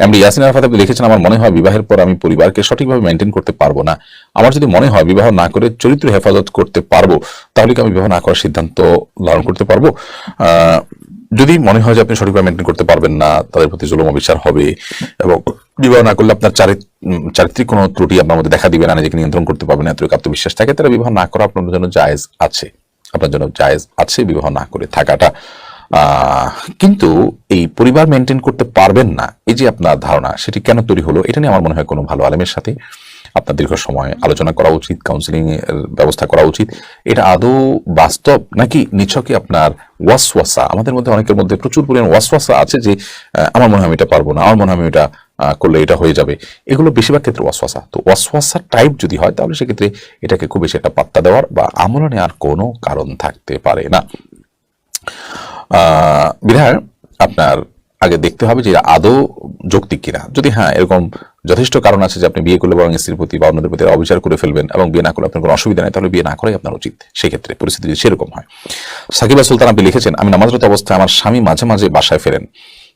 MD Yasin Arafat আপনি লিখেছেন আমার মনে হয় বিবাহের পর আমি পরিবারকে সঠিকভাবে মেনটেন করতে পারব না। আমার যদি মনে হয় বিবাহ না করে চরিত্র হেফাজত করতে পারব, তাহলে কি আমি বিবাহ না করার সিদ্ধান্ত ধারণ করতে পারব? যদি মনে হয় যে আপনি সঠিকভাবে মেনটেন করতে পারবেন না, তাদের প্রতি জুলুম অবিচার হবে এবং বিবাহ না করলে আপনার চারিত- চারিত্রিক কোনো ত্রুটি আপনার মধ্যে দেখা দিবে না, নিজেকে নিয়ন্ত্রণ করতে পারবেন না, এতটুকু আত্মবিশ্বাস থাকে তাহলে বিবাহ না করা আপনার জন্য জায়েজ আছে। আপনার জন্য জায়েজ আছে বিবাহ না করে থাকাটা। কিন্তু এই পরিবার মেনটেন করতে পারবেন না, এই যে আপনার ধারণা, সেটি কেন তৈরি হলো, এটা নিয়ে আমার মনে হয় কোনো ভালো আলেমের সাথে আপনার দীর্ঘ সময় আলোচনা করা উচিত কাউন্সিলিং এর ব্যবস্থা করা উচিত। এটা আদৌ বাস্তব নাকি নিছকে আপনার ওয়াসওয়াসা? আমাদের মধ্যে অনেকের মধ্যে প্রচুর পরিমাণ ওয়াসওয়াসা আছে যে আমার মনে হয় আমি এটা পারব না, আমার মনে হয় আমি এটা করলে এটা হয়ে যাবে। এগুলো বেশিরভাগ ক্ষেত্রে ওয়াসওয়াসা। তো ওয়াসওয়াসা টাইপ যদি হয়, তাহলে সেক্ষেত্রে এটাকে খুব বেশি একটা পাত্তা দেওয়ার বা আমলে নেওয়ার কোনো কারণ থাকতে পারে না। বিধায় আপনার আগে দেখতে হবে যে আদৌ যৌক্তিক কিনা। যদি হ্যাঁ এরকম যথেষ্ট কারণ আছে যে আপনি বিয়ে করলে বরং স্ত্রীর প্রতি বা অন্যদের প্রতি অবিচার করে ফেলবেন এবং বিয়ে না করলে আপনার কোনো অসুবিধা নেই, তাহলে বিয়ে না করাই আপনার উচিত। সেক্ষেত্রে পরিস্থিতি যদি সেরকম হয়। সাকিবা সুলতান আপনি লিখেছেন, আমি নামাজরত অবস্থায় আমার স্বামী মাঝে মাঝে বাসায় ফেরেন।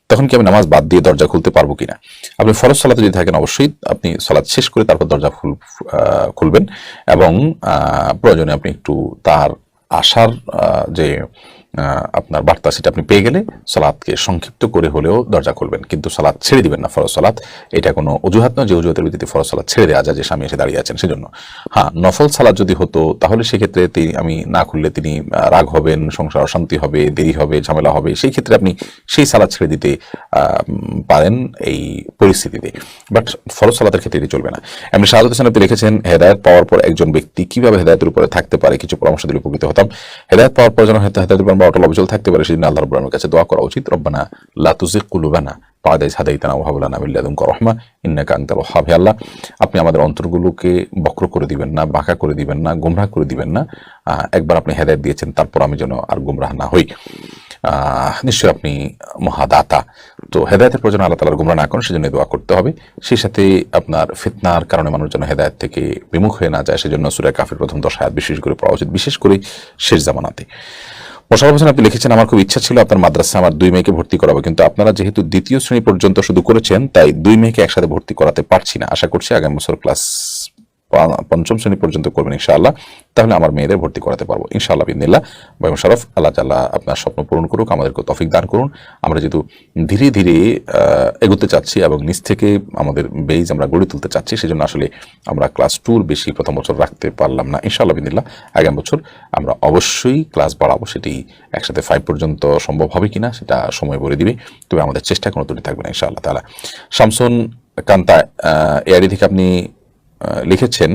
তখন কি আমি নামাজ বাদ দিয়ে দরজা খুলতে পারব কিনা? আপনি ফরজ সালাতে যদি থাকেন, অবশ্যই আপনি সালাত শেষ করে তারপর দরজা খুল খুলবেন এবং প্রয়োজনে আপনি একটু তার আসার যে আপনার বার্তা সেটা আপনি পেয়ে গেলে সালাদকে সংক্ষিপ্ত করে হলেও দরজা খুলবেন। কিন্তু সালাদ ছেড়ে দিবেন না ফরজ সালাদ। এটা কোনো অজুহাত নয় যে অজুহাতের ভিত্তিতে ফরজ সালাদ ছেড়ে দেওয়া যায় যে স্বামী এসে দাঁড়িয়ে আছেন সেজন্য। হ্যাঁ নফল সালাদ যদি হতো, তাহলে সেক্ষেত্রে তিনি আমি না খুললে তিনি রাগ হবেন, সংসার অশান্তি হবে, দেরি হবে, ঝামেলা হবে। সেই ক্ষেত্রে আপনি সেই সালাদ ছেড়ে দিতে পারেন এই পরিস্থিতিতে। বাট ফরজ সালাতের ক্ষেত্রে এটি চলবে না। এমনি শাহাদত হোসেন আপনি লিখেছেন, হেদায়ত পাওয়ার পর একজন ব্যক্তি কীভাবে হেদায়তের উপরে থাকতে পারে? কিছু পরামর্শ দিলে উপকৃত হতাম। হেদায়ত পাওয়ার পর যেন হেদায়তের অটল অবিচল থাকতে পারে সেদিন আল্লাহ রব্বুল কাছে দোয়া করা উচিত, রব্বানা লাতুজিক কুলুবানা পাদাই সাদাইতানা ওহাবুলানা বিল্লাদুম রহমা, ইন্নাকা আনতাল ওয়াহ্হাব হে আল্লাহ, আপনি আমাদের অন্তরগুলোকে বক্র করে দিবেন না, বাঁকা করে দিবেন না, গুমরাহ করে দিবেন না। একবার আপনি হেদায়ত দিয়েছেন, তারপর আমি যেন আর গুমরাহ না হই। নিশ্চয়ই আপনি মহাদাতা। তো হেদায়তের প্রয়োজন আল্লাহ তালার গুমরা না করেন সেজন্য দোয়া করতে হবে। সেই সাথে আপনার ফিতনার কারণে মানুষ যেন হেদায়ত থেকে বিমুখ হয়ে না যায়, সেজন্য সুরে কাফির প্রথম দশ হায়াত বিশেষ করে পড়া উচিত, বিশেষ করে শেষ জামানাতে। মোশারফ হোসেন, আপনি লিখেছেন, আমার খুব ইচ্ছা ছিল আপনার মাদ্রাসা আমার দুই মেয়েকে ভর্তি করাবো, কিন্তু আপনারা যেহেতু দ্বিতীয় শ্রেণি পর্যন্ত শুধু করেছেন, তাই দুই মেয়েকে একসাথে ভর্তি করাতে পারছি না। আশা করছি আগামী বছর ক্লাস পঞ্চম শ্রেণি পর্যন্ত করবেন ইনশাআল্লাহ। তাহলে আমার মেয়েদের ভর্তি করাতে পারব। ইনশাআল্লাহ বিদিল্লাহ ভাই মোশারফ আল্লাহ তাল্লাহ আপনার স্বপ্ন পূরণ করুক আমাদেরকে তফিক দান করুন। আমরা যেহেতু ধীরে ধীরে এগোতে চাচ্ছি এবং নিচ থেকে আমাদের বেজ আমরা গড়ে তুলতে চাচ্ছি, সেজন্য আসলে আমরা ক্লাস টুর বেশি প্রথম বছর রাখতে পারলাম না। ইনশাআল্লাহ বিদিল্লাহ আগামী বছর আমরা অবশ্যই ক্লাস বাড়াবো। সেটি একসাথে ফাইভ পর্যন্ত সম্ভব হবে কিনা সেটা সময় বলে দিবে। তবে আমাদের চেষ্টা কোনো ত্রুটি থাকবে না ইনশাআল্লাহ তালা শামসুন কান্তা এআরই থেকে আপনি লিখেছেন,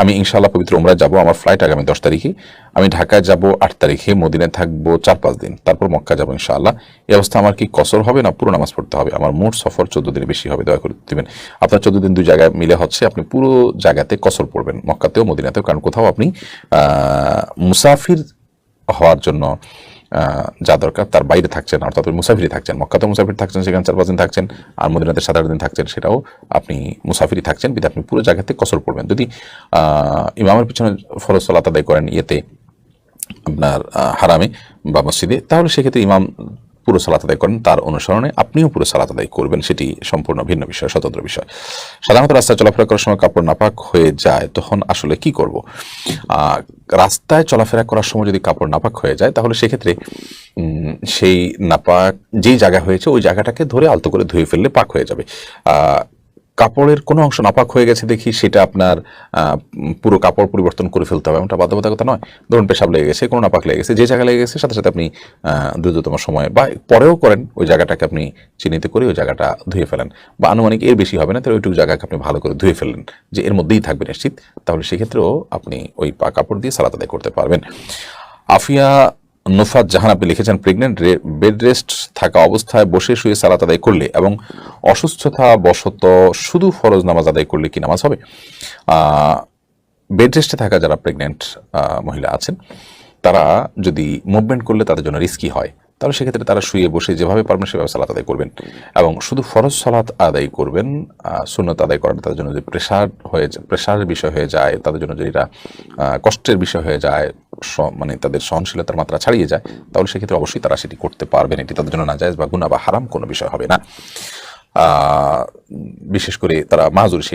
আমি ইনশাআল্লাহ পবিত্র উমরায় যাব, আমার ফ্লাইট আগামী দশ তারিখে। আমি ঢাকায় যাব আট তারিখে, মদিনায় থাকব চার পাঁচ দিন। তারপর মক্কা যাব ইনশাআল্লাহ। এই অবস্থা আমার কি কসর হবে না পুরো নামাজ পড়তে হবে? আমার মোট সফর চোদ্দ দিনের বেশি হবে, দয়া করে দিবেন। আপনার চোদ্দ দিন দুই জায়গায় মিলে হচ্ছে, আপনি পুরো জায়গাতে কসর পড়বেন, মক্কাতেও, মদিনাতেও। কারণ কোথাও আপনি মুসাফির হওয়ার জন্য যা দরকার তার বাইরে থাকছেন, অর্থাৎ মুসাফিরি থাকছেন। মক্কাতে মুসাফির থাকছেন, সেখানে চার পাঁচ দিন থাকছেন, আর মদিনাতে সাত আট দিন থাকছেন, সেটাও আপনি মুসাফিরি থাকছেন বিধে আপনি পুরো জায়গাতে কসর পড়বেন। যদি ইমামের পিছনে ফরজ সালাত আদায় করেন ইয়েতে, আপনার হারামে বা মসজিদে, তাহলে সেক্ষেত্রে ইমাম পুরো সালাত আদায় করেন, তার অনুসরণে আপনিও পুরো সালাত আদায় করবেন, সেটি সম্পূর্ণ ভিন্ন বিষয়, স্বতন্ত্র বিষয়। সাধারণত রাস্তায় চলাফেরা করার সময় কাপড় নাপাক হয়ে যায়, তখন আসলে কি করব? রাস্তায় চলাফেরা করার সময় যদি কাপড় নাপাক হয়ে যায়, তাহলে সেক্ষেত্রে সেই নাপাক, যেই জায়গা হয়েছে, ওই জায়গাটাকে ধরে আলতো করে ধুয়ে ফেললে পাক হয়ে যাবে। কাপড়ের কোনো অংশ নাপাক হয়ে গেছে দেখি, সেটা আপনার পুরো কাপড় পরিবর্তন করে ফেলতে হবে, এমনটা বাধ্যবাধকতা নয়। ধরুন পেশাব লেগে গেছে, কোনো নাপাক লেগে গেছে, যে জায়গায় লেগে গেছে, সাথে সাথে আপনি দ্রুততম সময় বা পরেও করেন, ওই জায়গাটাকে আপনি চিহ্নিত করে ওই জায়গাটা ধুয়ে ফেলেন। বা আনুমানিক এর বেশি হবে না, তাহলে ওইটুকু জায়গাকে আপনি ভালো করে ধুয়ে ফেলেন যে এর মধ্যেই থাকবে নিশ্চিত, তাহলে সেক্ষেত্রেও আপনি ওই কাপড় দিয়ে সালাত আদায় করতে পারবেন। আফিয়া নুফাত জাহান আপনি লিখেছেন, প্রেগনেন্ট বেড রেস্ট থাকা অবস্থায় বসে শুয়ে সালাত আদায় করলে এবং অসুস্থতা বশত শুধু ফরজ নামাজ আদায় করলে কি নামাজ হবে? বেড রেস্টে থাকা যারা প্রেগনেন্ট মহিলা আছেন, তারা যদি মুভমেন্ট করলে তাদের জন্য রিস্কি হয়, তাহলে সেক্ষেত্রে তারা শুয়ে বসে যেভাবে পারবেন সেভাবে সালাত আদায় করবেন এবং শুধু ফরজ সালাত আদায় করবেন সুন্নত আদায় করাটা তাদের জন্য যদি প্রেশার হয়ে প্রেশারের বিষয় হয়ে যায়, তাদের জন্য যদি এটা কষ্টের বিষয় হয়ে যায় মানে তাদের সহনশীলতার মাত্রা ছাড়িয়ে যায়, তাহলে সেক্ষেত্রে অবশ্যই তারা সেটি করতে পারবেন। এটি তাদের জন্য নাজায়জ বা গুণা বা হারাম কোনো বিষয় হবে না। বিশেষ করে তারা মাজুর সেই